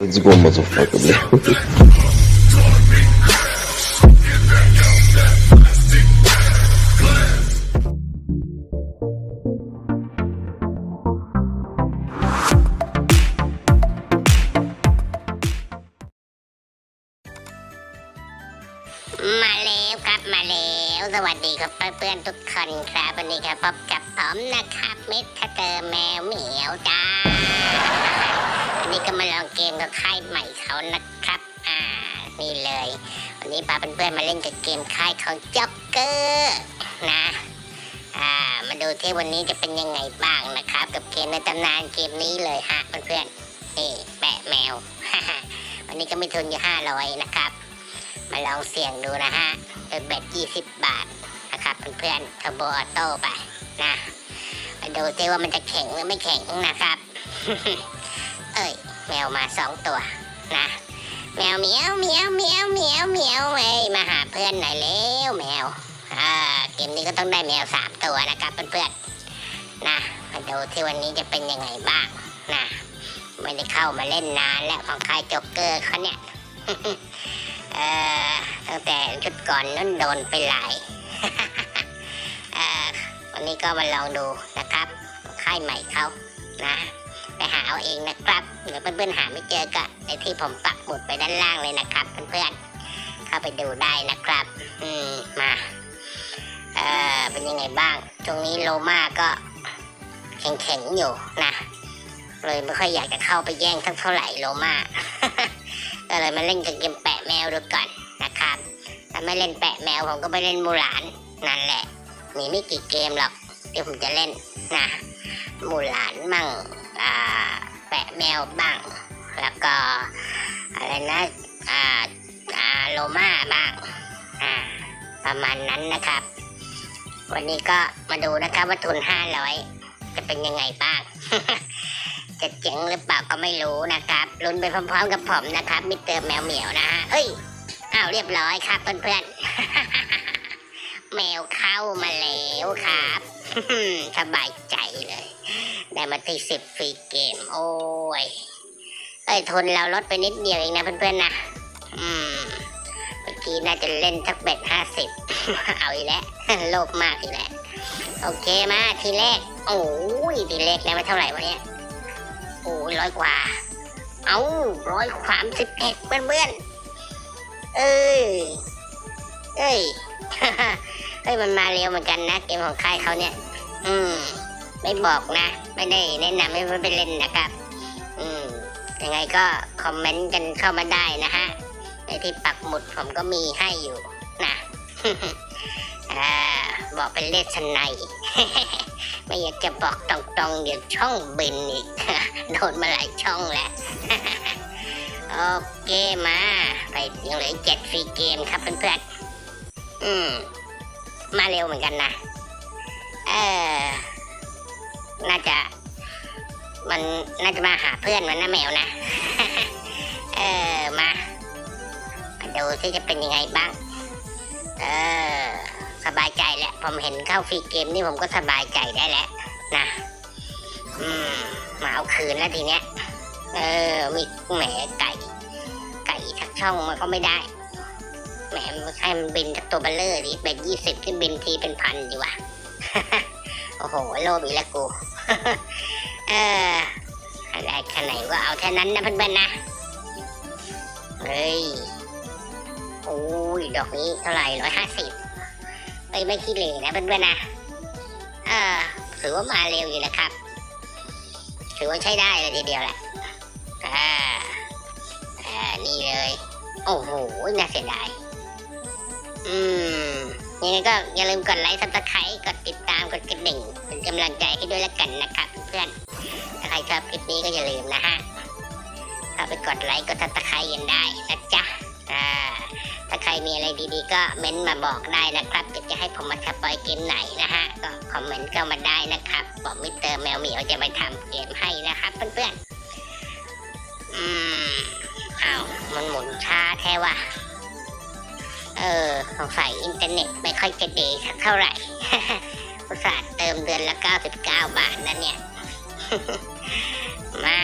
Let's go, motherfucker, มาแล้วครับมาแล้วสวัสดีครับเพื่อนๆทุกคนครับวันนี้ครับพบกับผมนะครับมิสเตอร์แมวเหมียวจ้า วันนี้ก็มาลองเกมกับค่ายใหม่เขานะครับ อ่า นี่เลย วันนี้พาเพื่อนๆมาเล่นกับเกมค่ายของจ็อกเกอร์นะ อ่า มาดูที่วันนี้จะเป็นยังไงบ้างนะครับ กับเกมในตำนานเกมนี้เลยฮะเพื่อนๆ นี่แปะแมว วันนี้ก็มีทุนอยู่ห้าร้อยนะครับ มาลองเสี่ยงดูนะฮะเป็นเบ็ด20บาทนะครับเพื่อนๆเทอร์โบออโต้ไปนะ มาดูซิว่ามันจะแข็งหรือไม่แข็งนะครับ เอ้ยแมวมาสองตัวนะแมวเหมียวเหมียวเหมียวเหมียวเหมียวเว้ยมาหาเพื่อนหน่อยเร็วแมวอ่าเกมนี้ก็ต้องได้แมวสามตัวนะครับเพื่อนๆนะมาดูที่วันนี้จะเป็นยังไงบ้างนะไม่ได้เข้ามาเล่นนานแล้วของค่ายจ็อกเกอร์เขาเนี่ยเออตั้งแต่ชุดก่อนนั้นโดนไปหลายวันนี้ก็มาลองดูนะครับค่ายใหม่เขานะ เอาเองนะครับเดี๋ยวเพื่อนๆหาไม่เจอก็ในที่ผมปักหมุดไปด้านล่างเลยนะครับ เพื่อนๆเข้าไปดูได้นะครับ อืมมาเอ่อเป็นยังไงบ้าง ตรงนี้โลมาก็แข็งๆอยู่นะเลยไม่ค่อยอยากจะเข้าไปแย่งสักเท่าไหร่โลมาก็เลยมาเล่นกับเกมแปะแมวดูก่อนนะครับถ้าไม่เล่นแปะแมวผมก็ไปเล่นมูหลานนั่นแหละ มีไม่กี่เกมหรอกที่ผมจะเล่นนะมูหลานมั่ง อ่าแปะแมวบ้าง แล้วก็อะไรนะอ่าอ่าโลมาบ้างอ่าประมาณนั้นนะครับ วันนี้ก็มาดูนะครับว่าทุนห้าร้อยจะเป็นยังไงบ้าง จะเจ๋งหรือเปล่าก็ไม่รู้นะครับลุ้นไปพร้อมๆกับผมนะครับมิเตอร์แมวเหมียวนะฮะเอ้ยอ้าวเรียบร้อยครับเพื่อนๆแมวเข้ามาแล้วครับสบายใจเลย มาที่สิบฟรีเกม โอ้ย เอ้ย ทนเราลดไปนิดเดียวเองนะเพื่อนๆนะ อืม เมื่อกี้น่าจะเล่นสักเบ็ดห้าสิบเอาอีกแล้ว โลภมากอีกแล้ว โอเคมาทีแรก โอ้ย ทีแรกแล้วไม่เท่าไหร่วะเนี่ย โอ้ยร้อยกว่า เอาร้อยสามสิบเอ็ดเพื่อนๆ เอ้ย เอ้ยเฮ้ยมันมาเร็วเหมือนกันนะ เกมของค่ายเขาเนี่ย อืม ไม่บอกนะ ไม่ได้แนะนำให้เพื่อนไปเล่นนะครับ อืมยังไงก็คอมเมนต์กันเข้ามาได้นะฮะ ในที่ปักหมุดผมก็มีให้อยู่นะอ่าบอกเป็นเลขสนัยไม่อยากจะบอกตรงๆ เดี๋ยวช่องบินอีก โดนมาหลายช่องแล้ว โอเคมา ไปยังเหลือเจ็ดฟรีเกมครับเพื่อนๆอืม มาเร็วเหมือนกันนะ เออ น่าจะ มันน่าจะมาหาเพื่อนมันนะแมวนะ เออมามาดูที่จะเป็นยังไงบ้าง เออ สบายใจแล้วผมเห็นเข้าฟรีเกมนี่ผมก็สบายใจได้แล้วนะ อืม มาเอาคืนแล้วทีเนี้ย เออ มีแหมไก่ ไก่ทักช่องมันก็ไม่ได้แหมให้มันบินทักตัวเบลเลอร์ดิเป็นยี่สิบที่บินทีเป็นพันดีวะ โอ้โหโลภอีแล้วกู เอออะไรขนาดไหนก็เอาแค่นั้นนะเพื่อนๆนะ เฮ้ย โอ้ย ดอกนี้เท่าไหร่ร้อยห้าสิบเอ้ยไม่ขี้เหร่นะเพื่อนๆนะ เออถือว่ามาเร็วอยู่นะครับ ถือว่าใช้ได้เลยทีเดียวแหละอ่าอ่านี่เลย โอ้โห น่าเสียดาย อืมยังไงก็อย่าลืมกดไลค์ซับสไครต์กดติดตาม กดกระดิ่ง กำลังใจให้ด้วยละกันนะครับเพื่อนถ้าใครชอบคลิปนี้ก็อย่าลืมนะฮะเข้าไปกดไลค์กดซับสไครกันได้นะจ๊ะอ่าถ้าใครมีอะไรดีๆ ก็เม้นต์มาบอกได้นะครับอยากจะให้ผมมาสปอยเกมไหนนะฮะก็คอมเมนต์เข้ามาได้นะครับบอกมิสเตอร์แมวเหมียวจะไปทำเกมให้นะครับเพื่อนๆอืมอ้าวมันหมุนช้าแท้ว่ะเออสงสัยอินเทอร์เน็ตไม่ค่อยจะดีสักเท่าไหร่ อุตส่าห์เติมเดือนละ 99 บาทนะเนี่ย มา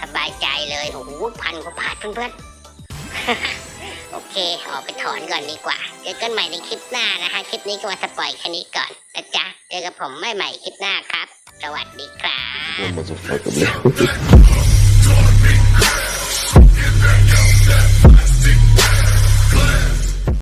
สบายใจเลยโอ้โหพันกว่าบาทเพื่อนๆ โอเค ออกไปถอนก่อนดีกว่า เจอกันใหม่ในคลิปหน้านะคะ คลิปนี้ก็มาสปอยแค่นี้ก่อนนะจ๊ะ เจอกับผมไม่ใหม่คลิปหน้าครับ สวัสดีครับ One motherfucker, man.